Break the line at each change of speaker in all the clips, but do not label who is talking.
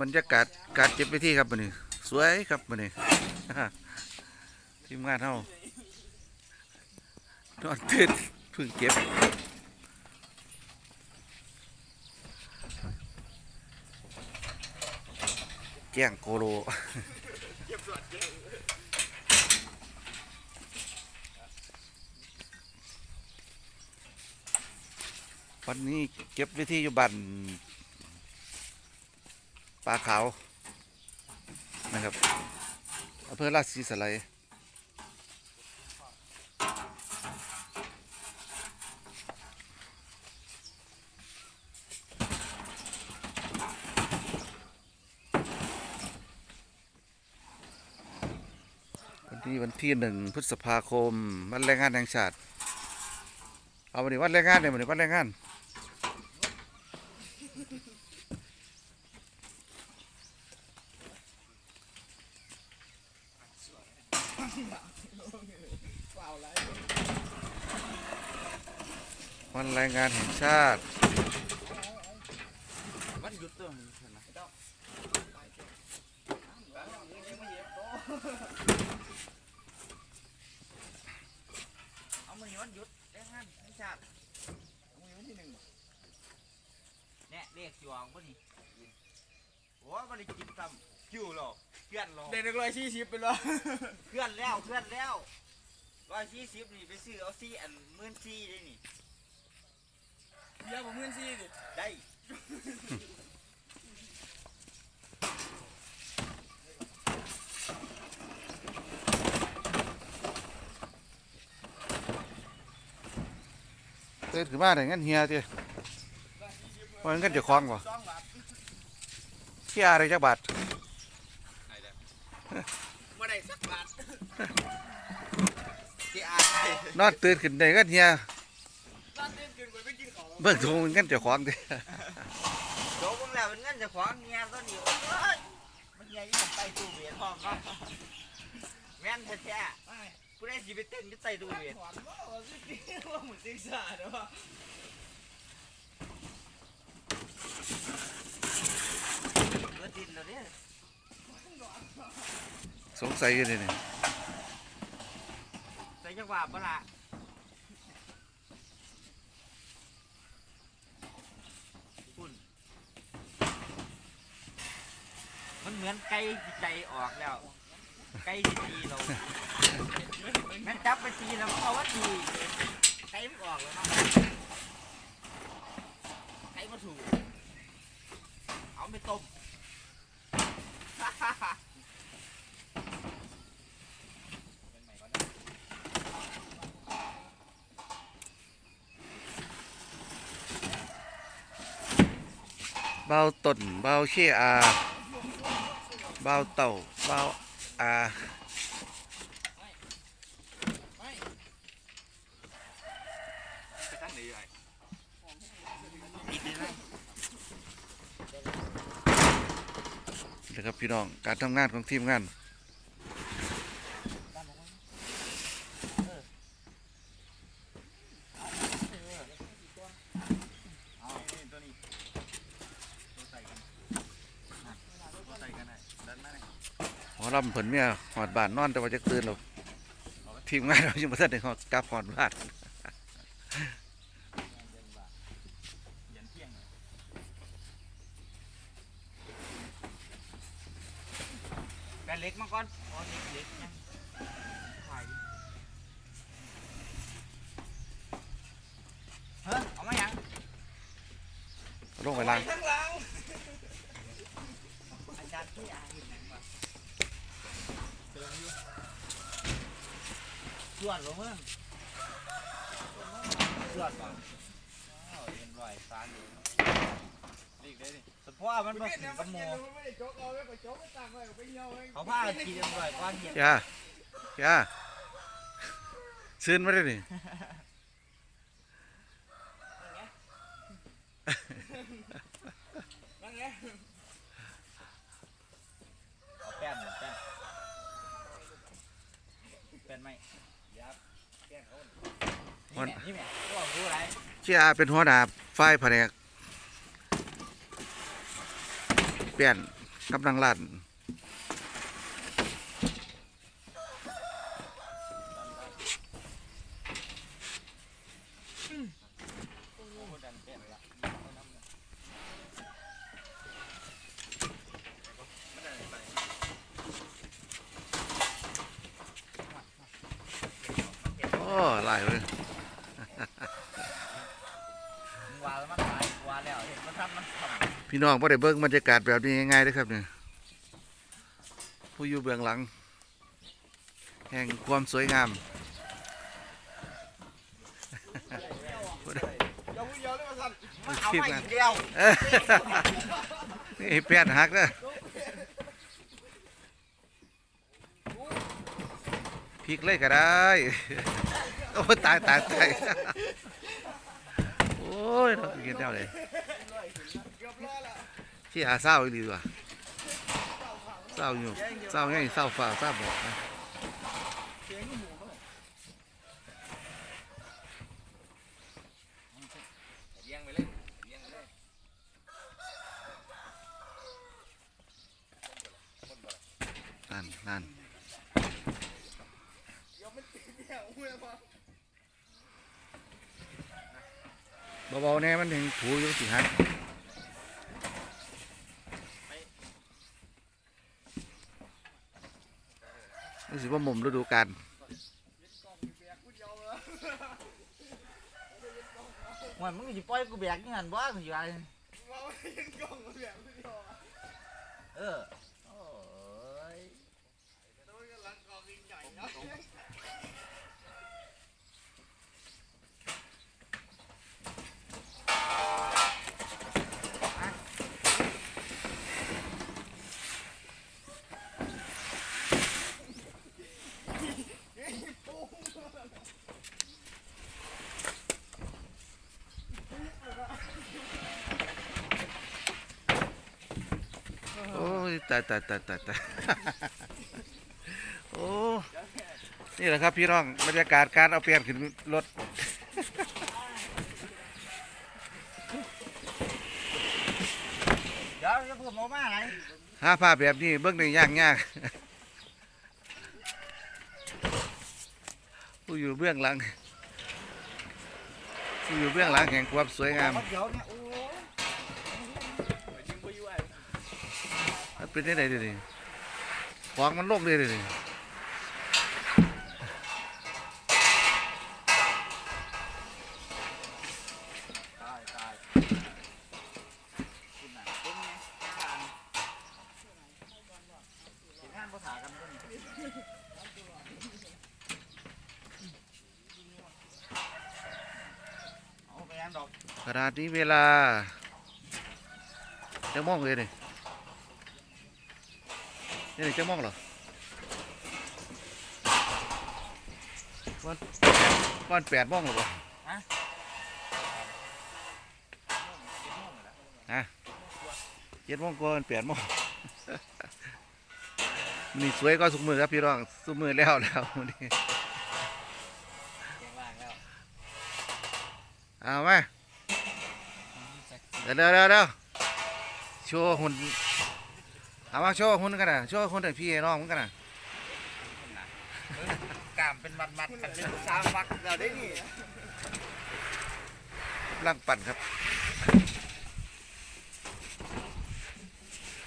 บรรยากาศการเก็บไปที่ครับมื้อนี้สวยครับมื้อนี้ทีมงานเฮานอนตื่นพิ่งเก็บแจ้งโกโลวันนี้เก็บวิธีอยู่บ้าน ปลาขาวนะครับอำเภอราชสีสไลยวันนี้วันที่หนึ่งพฤษภาคม วันแรงงานแห่งชาติ เอาวันนี้วันแรงงานเนี่ยวันนี้วันแรงงาน วันแรงงานแห่งชาติ
วันหยุดตัวมึงเห็นไหม
เอามือวันหยุดแรงงานไม่ชาติเอามือวันที่หนึ่งเนี่ยเลขจวงป่ะนี่โอ้ยบริกินซ้ำคิวหรอกเพื่อนหรอก
เด็กร้อยสี่สิบไปเลย
เพื่อนแล้วเพื่อนแล้วร้อยสี่สิบนี่ไปซื้อเอาซี่อันหมื่นซี่ได้นี่
เยอะกว่าหมื่นสี่ดิ
ได้
เต้นขึ้นมาได้งั้นเฮียเจ้ว่างั้นจะคล้องบ่
สองบาท
เฮียอะไรจักบาท
ไม่ได้สักบาท
ที่อาย
นอนตื่นขึ้นได้งั้นเฮีย
ร้านเต้นกินไป ไม่กินของ
เบิ่งทงงั้นจะคล้องเด้
โดนพวกแล้วเป็นเงินเจะขวางเงี้ยตัวนี้โอ้ยมันใหญ่ยิ่งไปตู้เบียร์พร้อมเนาะแม่นแท้ๆกูได้สิไปเต้นอยู่ใต้ตู้เบียร์
หวานว่าว่าสิกินว่าหมุนซิกซ่าเด้อว่า
เบิดดินแล้วเนี่ย
สงสัยอยู่นี่นี่
ใส่จังหวะปะล่ะคุณมัน เหมือนไก่ที่ใจออกแล้ว ไก่ที่ตีเราแม่นจับไปตีแล้วมันเอาว่าตีไก่มันออกแล้วเนาะไก่มาถูกเอาไปต้ม
เบาต้นเบาเชี่ยอา เบาเต่าเบาอา
ไปตั้งไหนอยู่ไอ้
นะครับพี่น้องการทำงานของทีมงาน
เอานี่ตัวนี้ตัวใส่กันตัวใส่กันได้ดันมาเลย
หอลำเพิ่นเมียหอดบ้านนอนแต่ว่าจะตื่นแล้วทีมงานเรายังบ่ทันได้ฮอดกลับหอดบ้าน
ยันเที่ยงเลยแบนเล็กมาก่อนอ๋อเล็กเล็กยังถ่ายดิเฮ้ยเอามายัง
ลงไปล่าง
ทั้งหลัง
อาจารย์ที่อาเห็นหนังมา ส่วนลงเพิ่มส่วนป่ะอ้าวเรียนรอยสานอยู่รีกได้ดิสปอร์มัน
มา
น
เป็
ถึ
น
งกับ
น
โม
เย็นมันไม่ได้โจ๊กเอาไว้ไปโจ๊กไปตั้งไว้ไปเหี่ยวไว้
เขาพากันขี่เรียนร้อยก้อนเห็น
ย่าย่าซื้นมาได้
นี่นไง
เอาแป้นหนึ่งแป้นแป้น ไหมยับแป้นเขานี่แม่นี่แม่ก็รู้อะไร
เชี่ยอาเป็นหัวหน้าฝ่ายแผนกเปลี่ยนกำลังลั่น โอ้หลายเลย
มึงว่าแล้วมันหลายว่าแล้วเห็นมันทำมันทำ
พี่น้องพอได้เบิ่งบรรยากาศแบบนี้ง่ายๆเด้อครับเนี่ยผู้อยู่เบื้องหลัง แห่งความสวยงาม
อย่าพูดเยอะเลยมาสั่น
มันเอามาอีกแล้ว
เอ้ยนี่แปดหักเด้อพลิกเลยก็ได้ โอ้ยตายตายตายโอ้ยเรากินได้เลย
เกือบร้อยละ
ที่อาเศร้าอีหลีว่ะเศร้าอยู่เศร้าไงเศร้าฝ่าเศร้าบอกนะ
เสียงหมูมั้ง
เลี้ยงไปเลยเลี้ยงไปเลย
นั่นนั่น
เดี๋ยวมันติดเนี่ยอุ้ยมา
เบาๆแน่มันถึงถูอยู่สิฮะนี่สิว่าม่มฤดูกาล
มันมึงจะปล่อยกูแบกยังไงบ่กูอยู่ไอ
งแบกพูดเอ
ออโอ้ย
แล้วมันก็หลังกล่องใหญ่นะ
โอ้ย ตายตายตายตายตายโอ้นี่แหละครับพี่น้องบรรยากาศการเอาเปลี่ยนขึ้นรถ
เดี๋ยวจะพูดโมามาอะไร
หาภาพแบบนี้เบิ่งในยากยากผู้อยู่เบื้องหลังผู้อยู่เบื้องหลังแห่งความสวยงาม
เดี๋ยวเนี่ยโอ้ย
ยิงไปอยู่ไอ้
มัน เป็นได้ไงเดี๋ยวนี้ของมันลงเลยเดี๋ยวนี้
ตายตายคุณน่ะเป็นไงงานเห็นงานภาษากันก็นี่เอาไปยังดอก
ขนาดนี้เวลาจะมองเลยนี่นี่ นี่จะมองเหรอวันวันแปดโมงหรอปะเจ็ดโมงกว่าวันแปดโมงมันนี่สวยก็สุกมือครับพี่รองสุกมือแล้วแล้วมื้อนี่
เก่งมากแล้ว
เอาไหมเดี๋ยวเดี๋ยวเดี๋ยวเดี๋ยวโชว์หุ่น เอามาโชว์หุ่นกันนะโชว์หุ่นให้พี่ให้น้องมันกันนะ
กล้ามเป็นมัดมัดๆกันเป็นสามวักเราได้นี่
ร่างปั่นครับ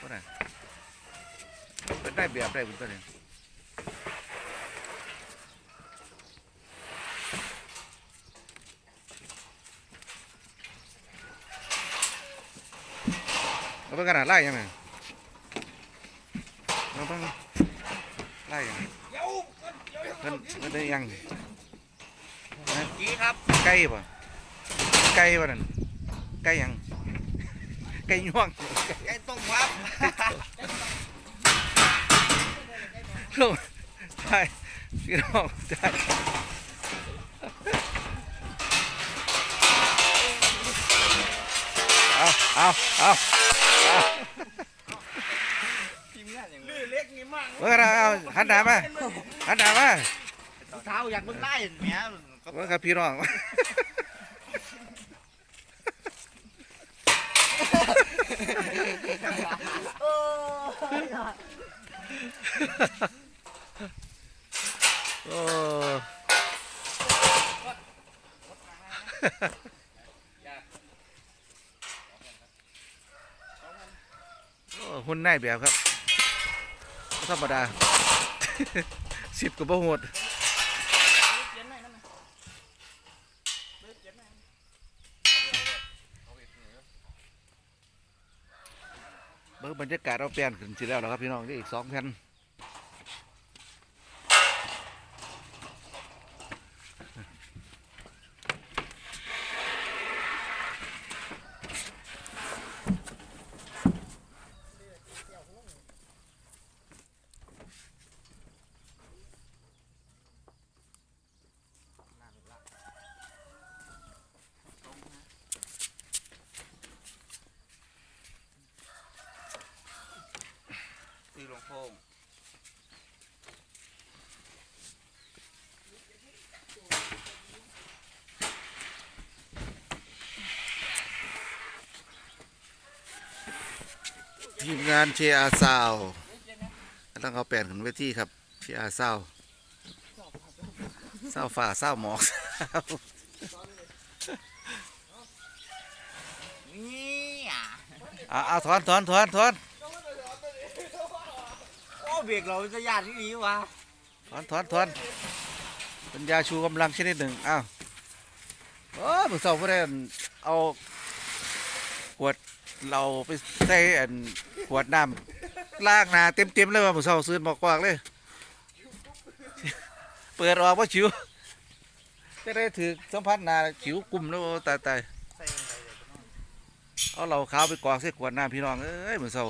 ก็ได้เป็นได้แบบได้บุญตัวนี้เอาไปกันนะไล่ยังไง เราต้องไล่ยังไง
เดี๋ยวเดี๋ยว
เพิ่นเพิ่นได้ยัง
กี้ครับ
ไก่ป่ะไก่ป่ะนั่นไก่หยังไก่ย่วง
ไก่ต้มครับ
ลงใช่พี่น้องใช่เอาเอาเอา
ทีมงานอย่าง
ลื่นเล็กนี่มาก
เมื่อเราเอาหันหน้ามาหันหน้ามา
เท้าอยากมึงไล่เมียก็
เมื่อกับพี่น้องโอ้โอ้หุ่นนายแบบครับบ่ ธรรมดา สิบกับบ่โหด
เบอย
เบิ่งบรรยากาศเราเปลี่ยนขึ้นสิแล้วเหรอครับพี่น้องนี่อีกสองแผ่น ทีมงานเชียร์อาซาวต้องเอาแปลนขึ้นเวทีครับเชียร์อาซาวเศร้าฝ่าเศร้าหมอก
นี่อะ
เอาเอาถอนถอนถอนถอน
โอ้เบรกเราจะยานที่ดีวะ
ถอนถอนถอนเป็นยาชูกำลังชนิดหนึ่งอ้าวโอ้มึงสองผู้ใดเอาขวด เราไปใส่อันขวดน้ำล้างหน้าเต็มเต็มๆเลยว่ามึงสองซื้อบอกกวากเลย เปิดออกว่าชิวจะได้ถือสัมผัสหนาชิวกลุ่มแล้วตายตาย
ใส่ลงไปเลย
เอาเราขาวไปกรอกใส่ขวดน้ำพี่น้องเอ้ยมึงเศร้า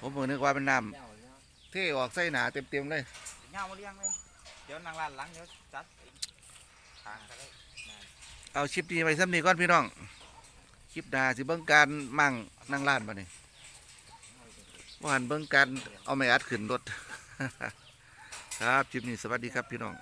ผมเพิ่งนึกว่าเป็นน้
เงาำ
เทออกใส่หนาเต็มเต็มๆเลย
เงามาเลี้ยงเลยเดี๋ยวนางลานหลังเดี๋ยวจัดเองทางก็ได้
เอาชิปนี้ไปซ้ำนี้ก่อนพี่น้อง คลิปหนาสิเบิ่งการมั่งนั่งร้านบ่นี่ว่าหันเบิ่งการเอาไม่อัดขึ้นรถ ครับคลิปนี้สวัสดีครับพี่น้อง